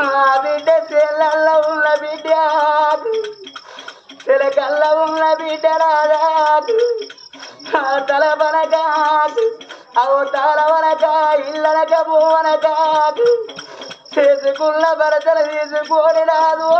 ఆ బిడ్డ తెల్లల్లో ఉన్న బిడ్డ తెలకల్లో ఉన్న బిడ్డ రాదాకు ఆ తల వనకాకు అవు తాళ వనక ఇల్లనక భూవనకాకు చేసుకున్న భరతలు తీసుకొని రాదు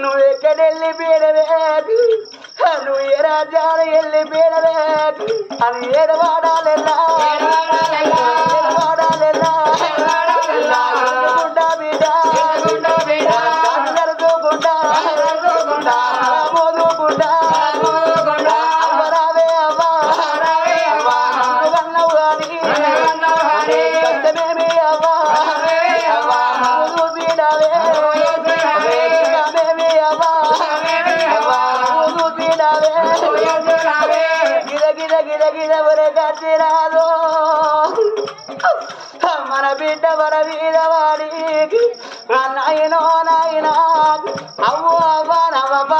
నువ్వు ఎక్కడెళ్ళి పీడవేకు నువ్వు ఏ రాజ్యాలు వెళ్ళి పీడవేకు అని ఏడవాడాలెల్లా? మన బిడ్డ మన మీద వాడికి. ఆ నాయనో నాయనా. అవ్వు అవ్వ నవ్వ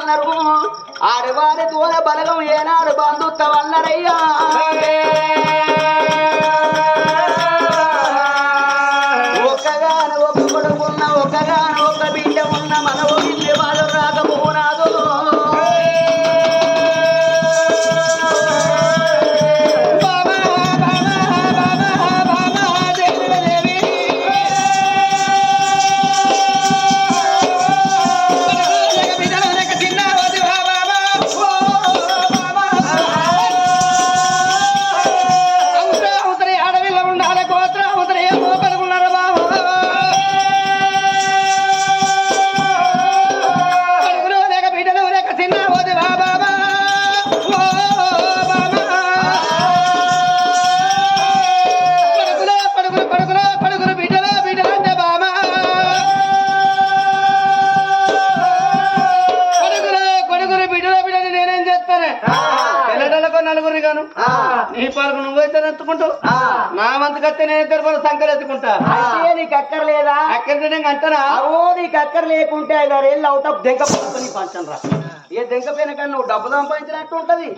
అన్నారు. ఆరు వారి తోన బలగం ఏనాడు బంధుత్వన్నరయ్యా ఒక్కగాన ఎత్తుకుంటావు నా వంతు కత్తే నేను ఇద్దరు పరకు సంకలు ఎత్తుకుంటా. అంటే నీకు అక్కర్లేదా? అక్కడ అంటారా అవో నీకు అక్కర లేకుంటే ఐదారేళ్ళు అవుట్ ఆఫ్ దెంక పని పంచం రా. ఏ దెంక పైన కానీ నువ్వు డబ్బు సంపాదించినట్టు ఉంటది.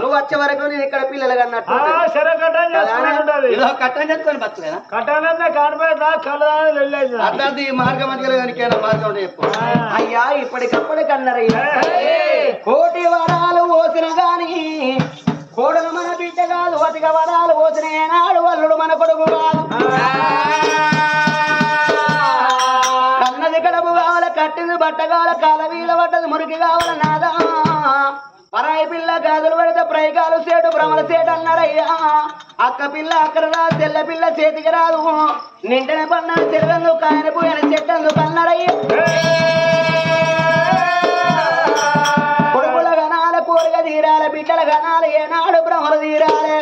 నువ్వు వచ్చే వరకు నేను ఇక్కడ పిల్లలు కన్నట్టు ఉంటది. సరే కట్టం చేసుకుంటుంటది ఇదో కట్టం చేసుకొని బతుకులేనా? కట్టాలన్నా కానిపోయిందా కళ్ళదాని వెళ్ళేది. అట్లాంటి ఈ మార్గం మధ్యలో కనుక మార్గం ఉంటే చెప్పు. అయ్యా ఇప్పటికప్పుడే కన్నరయ్యా కోటి వరాలు పోసిన గాని కోడలు మన బిడ్డ కాదు అతిగా వరాలు పోసిన ఏనాడు వల్లుడు మన కొడుకు కాదు. కన్నది కడపు కావాల కట్టింది బట్ట కావాల కాల వీల పడ్డది మురికి కావాల నాదా. పరాయి పిల్ల గాజులు పడితే ప్రైకాలు సేటు భ్రమల సేటు అన్నారయ్యా అక్క పిల్ల అక్కడ రా తెల్ల పిల్ల చేతికి రాదు. నింటనే పన్నాడు చెరువెందు ఆయన పోయిన చెట్టెందుకు అన్నారయ్యా తీరాల బిడ్డల గనాల ఏనాడు భ్రమలు తీరాలే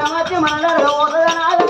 అని ధనం మన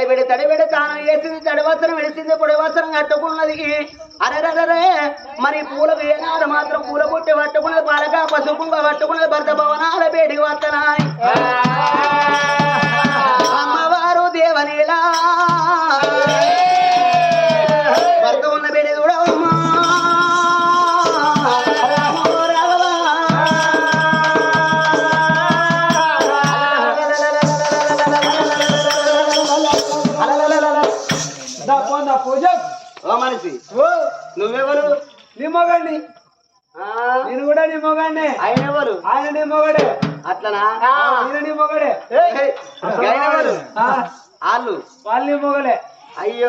బిడ్డ తాను వేసింది తడి వస్త్రం విడిసింది పొడి వస్త్రం కట్టుకున్నది. అరెరరే మరి పూలకు ఏనాడు మాత్రం పూల పుట్టి పట్టుకున్నది పాలక పసుపు పట్టుకున్నది భర్త భవనాల బేడికి వస్తనాయి అమ్మవారు దేవనేలా పూజ ఓ మనిషి. నువ్వెవరు? నీ మొగండి నేను కూడా నీ మొగండి ఆయన ఎవరు? ఆయన నీ మొగడే. అట్లనా? నీ మొగడే. ఎవరు? వాళ్ళు. వాళ్ళు నీ మొగలే అయ్యో.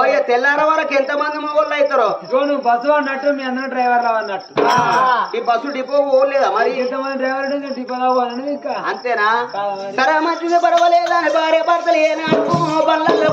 ఓయ్య తెల్లార వరకు ఎంత మంది మొగోళ్ళు అవుతారో? ఇగో నువ్వు బస్సు అన్నట్టు మీ అందరూ డ్రైవర్లు అన్నట్టు. ఈ బస్సు డిపో పోలేదా మరి? ఎంతమంది డ్రైవర్లు టిప్పదావు ఇంకా అంతేనా. సరే మంచిది పర్వాలేదని భార్య భర్తలు ఏనాడు పళ్ళల్లో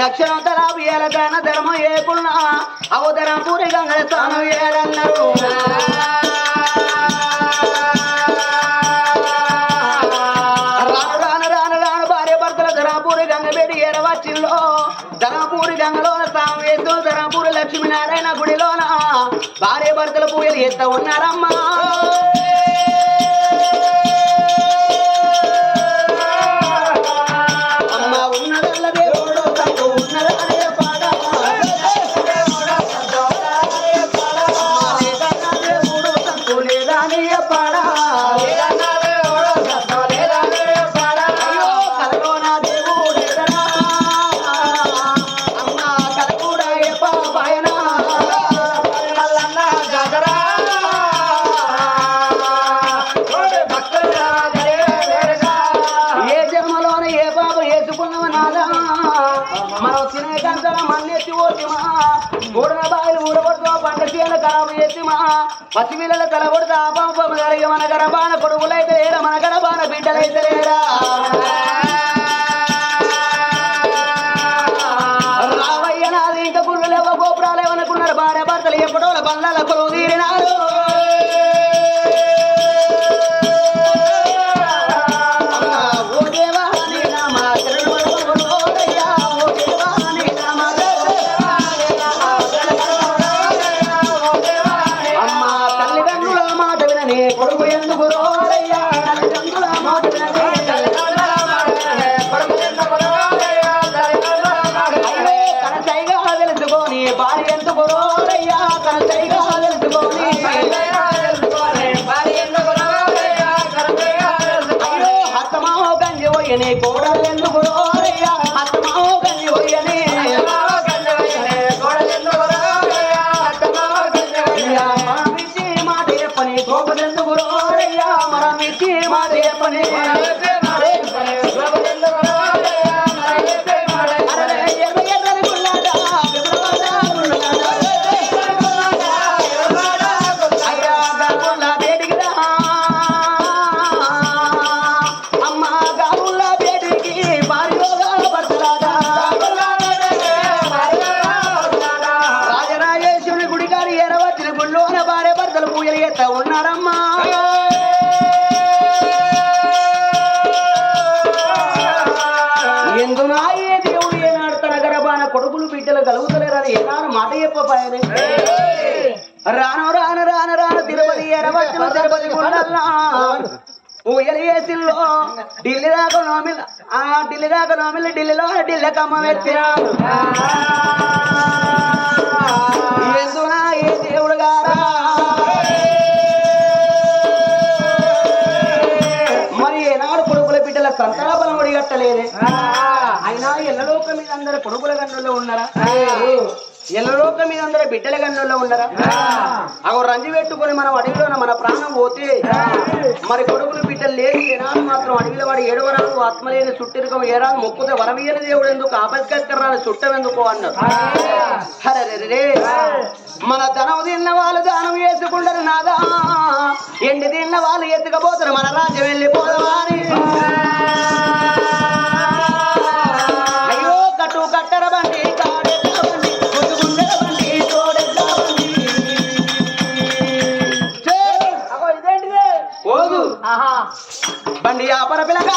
దక్షిణ తలాపు ఏల దాన ధర్మం ఏకున్న అవతరం పూరి గంగల స్థానం ఏలన్నారు రాను రాను రాను రాను గంగలోన స్థానం వేస్తూ ధరాపూరి లక్ష్మీనారాయణ గుడిలోన భార్య భర్తల పూజలు ఎత్త ఉన్నారమ్మా. பிரியப்படா పసిపిల్లల తలగొడుతూ ఆ పాపం కలిగి మన గరబాన కొడుకులైతే లేరా మన గరబాన బిడ్డలైతే లేరా? భార్య ఎందుకు రోరయ్యా తన సైగా ఊయలు వేసిల్లో ఢిల్లీ దాకా నోమిల్ ఆ ఢిల్లీ దాకా నోమిల్ ఢిల్లీలో ఢిల్లీ కమ్మ ఎత్తినాడు ఏ దేవుడు గారా? మరి ఏనాడు కొడుకుల బిడ్డల సంతాపలం ఒడిగట్టలేదే అయినా ఎల్లలోక మీద అందరు కొడుకుల గన్నుల్లో ఉన్నారా? ఎల్లలోక మీద అందరు బిడ్డల గన్నుల్లో ఉన్నారా? అగో రంజి పెట్టుకొని మనం అడవిలో మన ప్రాణం పోతే మరి కొడుకులు బిడ్డలు లేని ఏనాడు మాత్రం అడవిలో వాడు ఏడవరాదు ఆత్మ లేని చుట్టిరుకం ఏరాదు మొక్కుతే వరమీయని దేవుడు ఎందుకు? ఆపత్కరాలు చుట్టం ఎందుకు అన్నారు మన ధనం తిన్న వాళ్ళు దానం చేసుకుంటారు నాదా? ఎండి తిన్న వాళ్ళు ఎత్తుకపోతారు మన రాజ్యం వెళ్ళిపోదామా అని. అయ్యో కట్టు కట్టర బండి ఆ పరపిలగా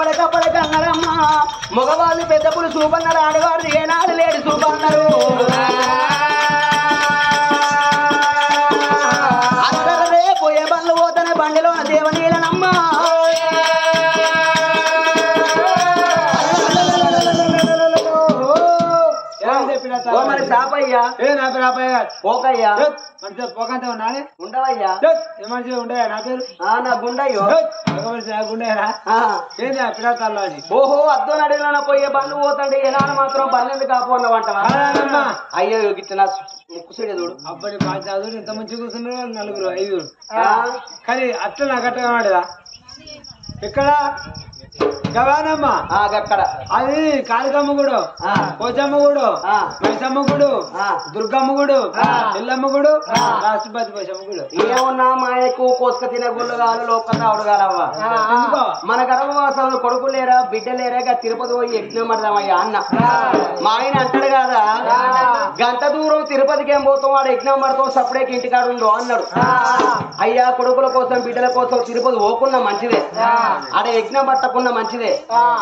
ఇప్పటికప్పటికి అన్నారమ్మా. మగవాళ్ళు పెద్ద పులు చూపన్నారు ఆడవాళ్ళు ఏనాడు లేడు చూపన్నారు అందరు రే పోయే బండ్లు పోతానే బండిలో దేవనీలనమ్మా ఏం మరి సాపయ్యా. నా పోకయ్యా మంచిగా పోకంటే ఉన్నాది ఉండవయ్యా. మంచిగా ఉండయా? నా పేరు? నా గుండయ్యో. గుండయ్యరా ఏంది పిల్లకాల్లో అని ఓహో అద్దో నడిగిన పోయే బండ్లు పోతాండి ఎలా మాత్రం బండ్లు ఎందుకు కాపోన్నవంటవా అయ్యో యోగిచ్చిన ముక్కుసడి చూడు. అప్పటి పాచాదుడు ఎంత మంచి కూర్చున్నారు నలుగురు ఐదుగురు. కానీ అట్లా నా అట్లా కావాడదా ఎక్కడా? గవానమ్మ. గక్కడ అది కాళికమ్మ గుడు ఆ. పోచమ్మ గుడు. మైసమ్మ గుడు. దుర్గమ్మ గుడు. ఎల్లమ్మ గుడు రాష్ట్రపతి పోచమ్మ గుడు ఏమున్నా మాయకు కోసుక తినే గుళ్ళు కాదు కాదవ్వా? ఎందుకో? మన గర్భవాసంలో కొడుకు లేరా బిడ్డ లేరా తిరుపతి పోయి యజ్ఞం పడదామయ్యా అన్న. మా ఆయన అంటాడు కదా? గంట దూరం తిరుపతికి ఏం పోతాం వాడు యజ్ఞం పడతాం సపరేట్ ఇంటికాడు ఉండు అన్నాడు. అయ్యా కొడుకుల కోసం బిడ్డల కోసం తిరుపతి పోకున్నా మంచిదే. ఆడ యజ్ఞం పట్టకున్నా మంచిదే.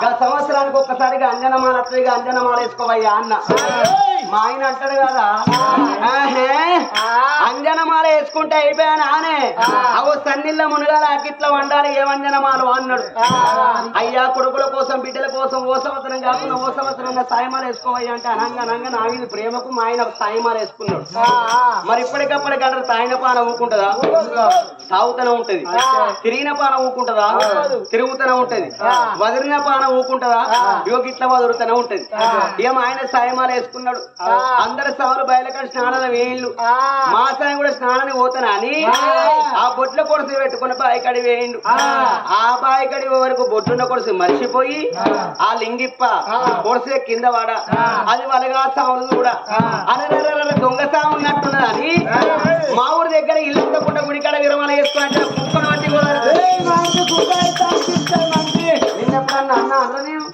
గా సంవత్సరానికి ఒక్కసారిగా అంజనమాల అత్తగా అంజనమాల వేసుకోవయ్యా అన్న. మా ఆయన అంటాడు కదా. అంజనమాల వేసుకుంటే అయిపోయాను ఆనే. అగో సన్నిళ్ళ మునగాల అకిట్ల వండాలి ఏ అంజనమాలు అన్నాడు. అయ్యా కొడుకుల కోసం బిడ్డల కోసం ఓ సంవత్సరం కాకుండా ఓ సంవత్సరం సాయమాల వేసుకోవయ్యా అంటే అనంగా అనంగా నా మీద ప్రేమకు మా ఆయన సాయమాల వేసుకున్నాడు. మరి ఇప్పటికప్పటికి అంటారు తాయిన పాన ఊకుంటదా? తాగుతూనే ఉంటది. తిరిగిన పాన ఊకుంటదా? తిరుగుతూనే ఉంటది. వదిలిన పాన ఊకుంటదా? యోగిట్ల వదులుతూనే ఉంటది. ఇక మా ఆయన సాయమాల వేసుకున్నాడు. అందరి సవాలు బయలుకడి స్నానాల వేళ్ళు మా సాయం కూడా స్నానాన్ని పోతానా అని ఆ. బొట్ల కొడుసు పెట్టుకున్న బాయికడి వేయండు. ఆ. బాయికడి వరకు బొట్టున్న కొడుసు మర్చిపోయి ఆ. లింగిప్ప కొడుసే కింద వాడ. అది వలగా సాములు కూడా. అనరరర దొంగ సాము ఉన్నట్టున్నది అని మా ఊరి దగ్గర ఇల్లంతా పుట్ట గుడికాడ విరమణ వేసుకున్నట్టు కుక్కను వంటి కూడా నిన్నెప్పుడన్నా అన్న అన్న నేను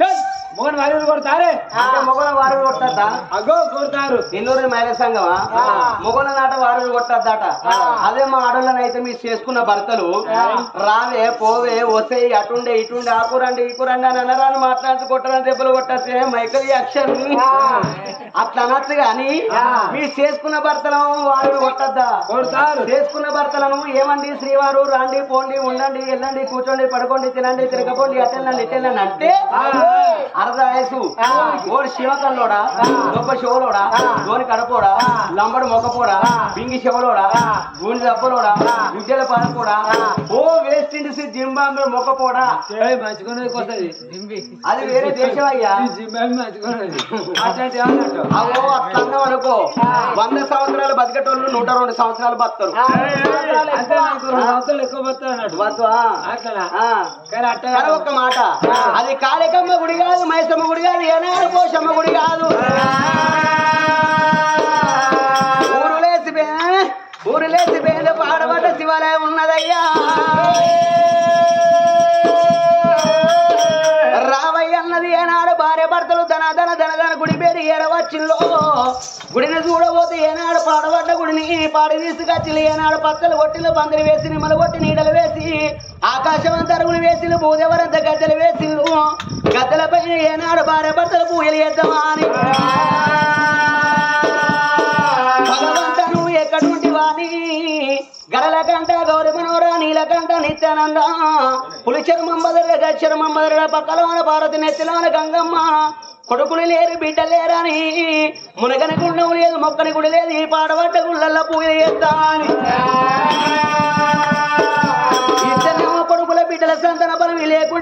మోహన్ వారి కొడతారే? అంటే మొగల వారు కొట్టద్దా? అగో కొడతారు. ఎన్నూరు మహిళ సంఘమా? మొగల నాట వారు కొట్టద్దట. అదే మా ఆడోళ్ళని అయితే మీరు చేసుకున్న భర్తలు. రావే పోవే వసే అటుండే ఇటుండే ఆకురండి ఈకురండి అని అనరాని మాట్లాడుతూ కొట్టడానికి దెబ్బలు కొట్టచ్చే మైకల్ యాక్షన్. అట్లా అనొచ్చు కానీ మీరు చేసుకున్న భర్తలను వారు కొట్టద్దా? కొడతారు. చేసుకున్న భర్తలను ఏమండి? శ్రీవారు రాండి పోండి ఉండండి వెళ్ళండి కూర్చోండి పడుకోండి తినండి తిరగపోండి అటెళ్ళండి ఇటెళ్ళండి అంటే వయసు ఓడి శివకల్లోడా గొప్ప శివలోడా దోని కడపోడా లంబడి మొక్కపోడా బింగి శివలోడా గూని దప్పలోడా గుడ్డెల పాలకోడా ఓ వేస్ట్ ఇండీస్ జింబాంబే మొక్కపోడా. అది వేరే దేశం అయ్యా. అవో అన్నాం అనుకో. వంద సంవత్సరాలు బతికేటోళ్ళు నూట రెండు సంవత్సరాలు బతారు ఒక్క మాట. అది కాళికమ్మ గుడి కాదు మైసమ్మ గుడి కాదు ఏనాడు పోషమ్మ గుడి కాదు. ఊరు ఊరులేసి పేద పాడబడ్డ శివాలయం ఉన్నదయ్యా. రావయ్య అన్నది ఏనాడు భార్య భర్తలు ధన ధన ధన ధన గుడి పేరు ఏడవచ్చిల్లో గుడిని చూడబోతే ఏనాడు పాడబడ్డ గుడిని పాడి తీసుకొచ్చి ఏనాడు పత్తలు కొట్టిలు పందిరి వేసి నిమ్మలు కొట్టి నీడలు వేసి ఆకాశం అంతా అరుగులు వేసి భూదేవరంత గద్దెలు వేసి గద్దల పైన ఏనాడు భార్య భర్తలు పూజలు చేద్దామా అని భగవంతను ఎక్కడుంటి వాణి? గడల కంట గౌరి మనోరా నీల కంట నిత్యానంద. పులిచర్మం బదర గచ్చర్మం బదర పక్కలోన భారతి నెత్తిలోన గంగమ్మ. కొడుకులు లేరు బిడ్డలు లేరని మునగని గుండం లేదు మొక్కని గుడి లేదు ఈ పాడబడ్డ గుళ్ళల్లో పూజ చేస్తామని ఇద్దరేమో కొడుకుల బిడ్డల సంతన పరమి లేకుండా